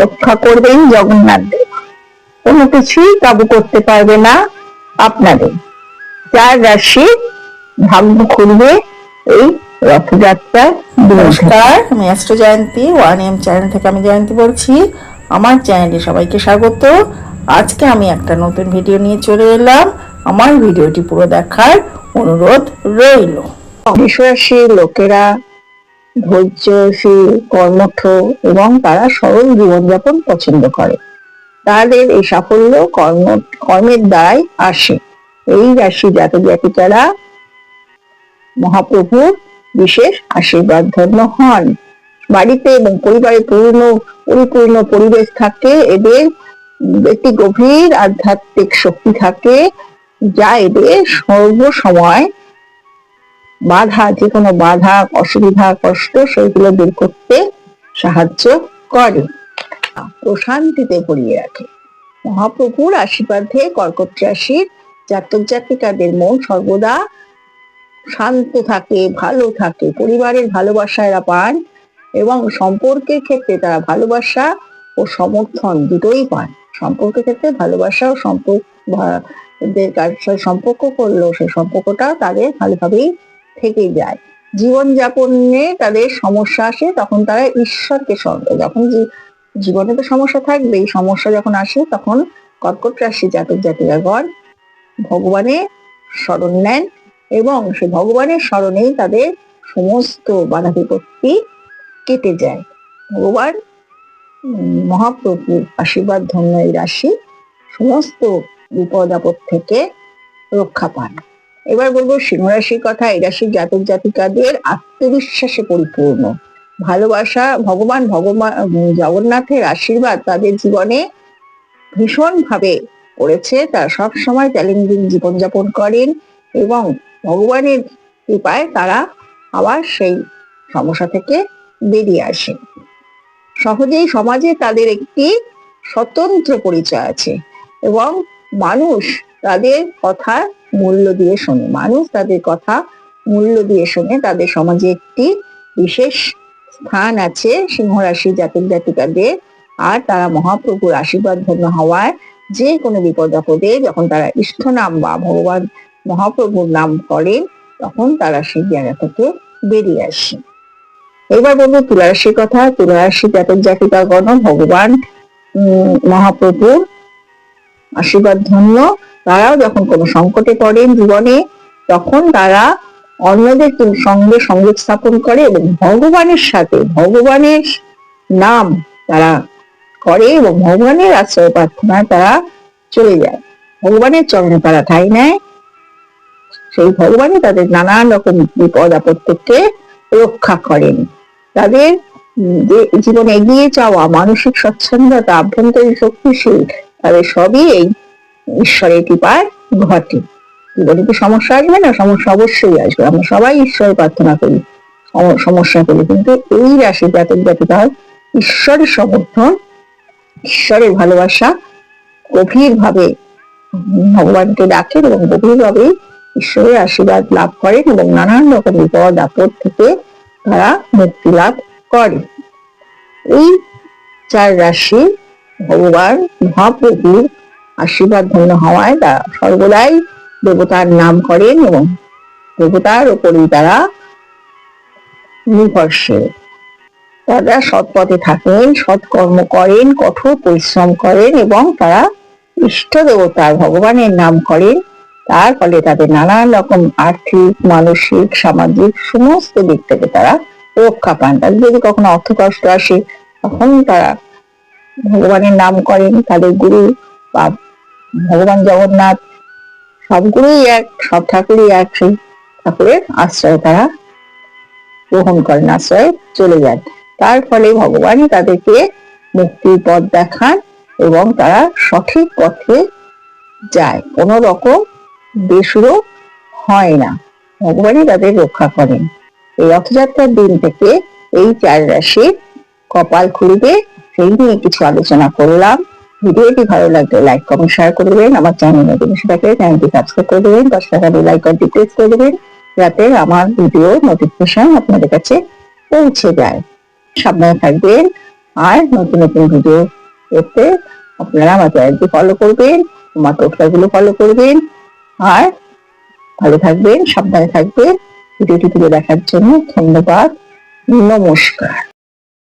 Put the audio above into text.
রক্ষা করবেন জগন্নাথ দেব। কোনো কিছুই কাবু করতে পারবে না আপনাদের। যার রাশি ভাগ্য খুলবে এই রথযাত্রার নমস্কার আমি astro Jayanti one M channel থেকে আমি জয়ন্তী বলছি। আমার চ্যানেলে সবাইকে স্বাগত। আজকে আমি একটা নতুন ভিডিও নিয়ে চলে এলাম। আমার ভিডিওটি পুরো দেখার অনুরোধ রইল। বৃষরাশির লোকেরা ধৈর্যশীল কর্মঠ এবং তারা সরল জীবনযাপন পছন্দ করে। তাদের এই সাফল্য কর্ম, কর্মের দ্বারাই আসে। এই রাশি জাতক জাতিকারা মহাপ্রভুর বিশেষ আশীর্বাদ ধন্য হন। বাড়িতে এবং পরিবারে পূর্ণ, পরিপূর্ণ পরিবেশ থাকে, এদের একটি গভীর আধ্যাত্মিক শক্তি থাকে, যা এদের সর্বসময় বাধা যে কোনো বাধা, অসুবিধা, কষ্ট সেগুলো দূর করতে সাহায্য করে। প্রশান্তিতে ভরিয়ে রাখে। মহাপ্রভুর আশীর্বাদে কর্কট রাশির জাতক জাতিকাদের মন সর্বদা শান্ত থাকে, ভালো থাকে। পরিবারের ভালোবাসা এরা পান এবং সম্পর্কের ক্ষেত্রে তারা ভালোবাসা ও সমর্থন দুটোই পান। সম্পর্কের ক্ষেত্রে ভালোবাসা ও সম্পর্ক সম্পর্ক করলেও সেই সম্পর্কটা তাদের ভালোভাবেই থেকে যায়। জীবন যাপনে তাদের সমস্যা আসে, তখন তারা ঈশ্বরকে যখন জীবনে তো সমস্যা থাকবে এই সমস্যা যখন আসে, তখন কর্কট রাশি জাতক জাতিকাগণ ভগবানের স্মরণ নেন এবং সে ভগবানের স্মরণেই তাদের সমস্ত বাধা বিপত্তি কেটে যায়। ভগবান মহাপ্রভুর আশীর্বাদ ধন্য এই রাশি সমস্ত বিপদ আপদ থেকে রক্ষা পান। এবার বলব সিংহ রাশির কথা, এই রাশির জাতক জাতিকাদের আত্মবিশ্বাসে পরিপূর্ণ। ভালোবাসা, ভগবান ভগবান জগন্নাথের আশীর্বাদ তাদের জীবনে ভীষণ ভাবে পড়েছে তারা সব সময় চ্যালেঞ্জিং জীবনযাপন করেন এবং ভগবানের কৃপায় তারা আবার সেই সমস্যা থেকে বেরিয়ে আসেন সহজেই সমাজে তাদের একটি স্বতন্ত্র পরিচয় আছে এবং মানুষ তাদের কথা মূল্য দিয়ে শোনে। মানুষ তাদের কথা মূল্য দিয়ে শোনে। তাদের সমাজে একটি বিশেষ স্থান আছে সিংহ রাশি জাতক জাতিকাদের। আর তারা মহাপ্রভুর আশীর্বাদ ধন্য হওয়ায় যে কোনো বিপদ আপদে যখন তারা ইষ্ট নাম বা ভগবান মহাপ্রভুর নাম করেন তখন তারা সেই জায়গা থেকে বেরিয়ে আসে। এবার বলব তুলারাশির কথা। তুলারাশি জাতক জাতিকাগণ ভগবান উম, মহাপ্রভুর আশীর্বাদ ধন্য। তারাও যখন কোনো সংকটে পড়েন জীবনে, তখন তারা অন্যদের সঙ্গে সংযোগ স্থাপন করে এবং ভগবানের সাথে ভগবানের নাম তারা করে এবং ভগবানের আশ্রয় প্রার্থনায় তারা চলে যায়। ভগবানের চরণে তারা ঠাই নেয়। সেই ভগবানই তাদের নানান রকম বিপদ, আপদ থেকে রক্ষা করেন। তাদের যে জীবনে এগিয়ে যাওয়া, মানসিক স্বচ্ছন্দতা, আভ্যন্তরীণ শক্তিশীল, তাদের সবই এই ঈশ্বরের কৃপায় ঘটে। জীবনে কি সমস্যা আসবে না, সমস্যা অবশ্যই আসবে। আমরা সবাই ঈশ্বরের প্রার্থনা করি সমস্যা করি। কিন্তু এই রাশি জাতক জাতিকার ঈশ্বরের সমর্থন, ঈশ্বরের ভালোবাসা গভীর ভাবে ভগবানকে ডাকেন এবং গভীর ভাবে ঈশ্বরের আশীর্বাদ লাভ করেন এবং নানান রকম বিপদ, আপদ থেকে তারা মুক্তি লাভ করে। এই চার রাশি ভগবান মহাপ্রভুর আশীর্বাদ ধন্য হওয়ায় তারা সর্বদাই দেবতার নাম করেন এবং দেবতার উপরই তারা নির্ভরশীল। তারা সৎ পথে থাকেন, সৎকর্ম করেন, কঠোর পরিশ্রম করেন এবং তারা ইষ্ট দেবতার ভগবানের নাম করেন। তার ফলে তাদের নানান রকম আর্থিক, মানসিক, সামাজিক সমস্ত দিক থেকে তারা রক্ষা পান। তাদের যদি কখনো অর্থ কষ্ট আসে, তখন তারা ভগবানের নাম করেন, তাদের গুরু বা ভগবান জগন্নাথ, সবগুলোই এক, সব ঠাকুরই এক সেই ঠাকুরের আশ্রয় তারা গ্রহণ করেন, আশ্রয়ে চলে যান। তার ফলে ভগবানই তাদেরকে মুক্তির পথ দেখান এবং তারা সঠিক পথে যায়। কোনো রকম বেসুরো হয় না। ভগবানই তাদের রক্ষা করেন। এই রথযাত্রার দিন থেকে এই চার রাশি কপাল খুলবে, সেই নিয়ে কিছু আলোচনা করলাম। ভিডিওটি ভালো লাগলে লাইক কমেন্ট শেয়ার করে দেবেন। আমার চ্যানেল নতুন সেটাকে চ্যানেলটি সাবস্ক্রাইব করে দেবেন। দশ টাকা বেল আইকনটি প্রেস করে দেবেন যাতে আমার ভিডিও নোটিফিকেশন আপনাদের কাছে পৌঁছে যায়। সাবধানে থাকবেন। আর নতুন নতুন ভিডিও দেখতে আপনারা আমার চ্যানেলটি ফলো করবেন, আমার টোকটাগুলো ফলো করবেন। আর ভালো থাকবেন, সাবধানে থাকবেন। ভিডিওটি তুলে দেখার জন্য ধন্যবাদ। নমস্কার।